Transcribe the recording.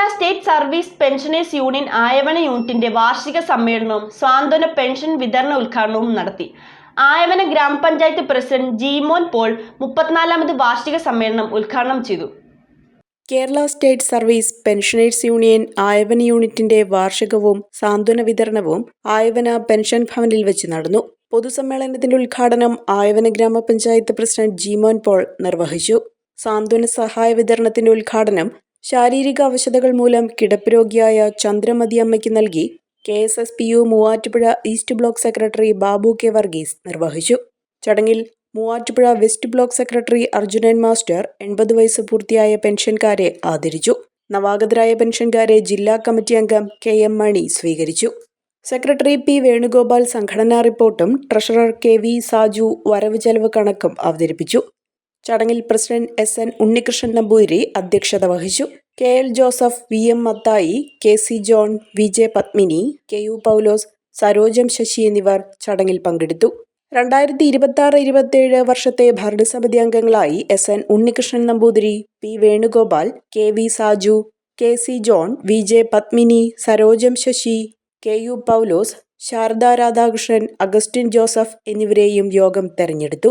Kerala state service pensioners union Ayavana യൂണിറ്റിന്റെ വാർഷിക സമ്മേളനവും സ്വാന്തന പെൻഷൻ വിതരണ ഉദ്ഘാടനവും നടത്തി. ആയവന ഗ്രാമപഞ്ചായത്ത് പ്രസിഡന്റ് ജീമോൻ പോൾ മുപ്പത്തിനാലാമത് വാർഷിക സമ്മേളനം ഉദ്ഘാടനം ചെയ്തു. Kerala state service pensioners union Ayavana യൂണിറ്റിന്റെ വാർഷികവും സാന്ത്വന വിതരണവും ആയവന പെൻഷൻ ഭവനിൽ വെച്ച് നടന്നു. പൊതുസമ്മേളനത്തിന്റെ ഉദ്ഘാടനം ആയവന ഗ്രാമപഞ്ചായത്ത് പ്രസിഡന്റ് ജീമോൻ പോൾ നിർവഹിച്ചു. സാന്ത്വന സഹായ വിതരണത്തിന്റെ ഉദ്ഘാടനം ശാരീരിക അവശതകൾ മൂലം കിടപ്പ് രോഗിയായ ചന്ദ്രമതി അമ്മയ്ക്ക് നൽകി K S S P U Muvattupuzha east block secretary Babu K Varghese നിർവഹിച്ചു. ചടങ്ങിൽ Muvattupuzha west block secretary Arjunan master എൺപത് വയസ്സ് പൂർത്തിയായ പെൻഷൻകാരെ ആദരിച്ചു. നവാഗതരായ പെൻഷൻകാരെ ജില്ലാ കമ്മിറ്റി അംഗം കെ എം മണി സ്വീകരിച്ചു. സെക്രട്ടറി പി വേണുഗോപാൽ സംഘടനാ റിപ്പോർട്ടും ട്രഷറർ കെ വി സാജു വരവ് ചെലവ് കണക്കും അവതരിപ്പിച്ചു. ചടങ്ങിൽ president S N Unnikrishnan Namboothiri അധ്യക്ഷത വഹിച്ചു. K L Joseph V M Mathai K C John V J Padmini K U Paulose Sarojam Sasi എന്നിവർ ചടങ്ങിൽ പങ്കെടുത്തു. രണ്ടായിരത്തി ഇരുപത്തി ആറ് ഇരുപത്തിയേഴ് വർഷത്തെ ഭരണസമിതി അംഗങ്ങളായി S N Unnikrishnan Namboothiri P Venugopal K V Saju K C John V J Padmini Sarojam Sasi K U Paulose Sarada Radhakrishnan Augustine Joseph എന്നിവരെയും യോഗം തെരഞ്ഞെടുത്തു.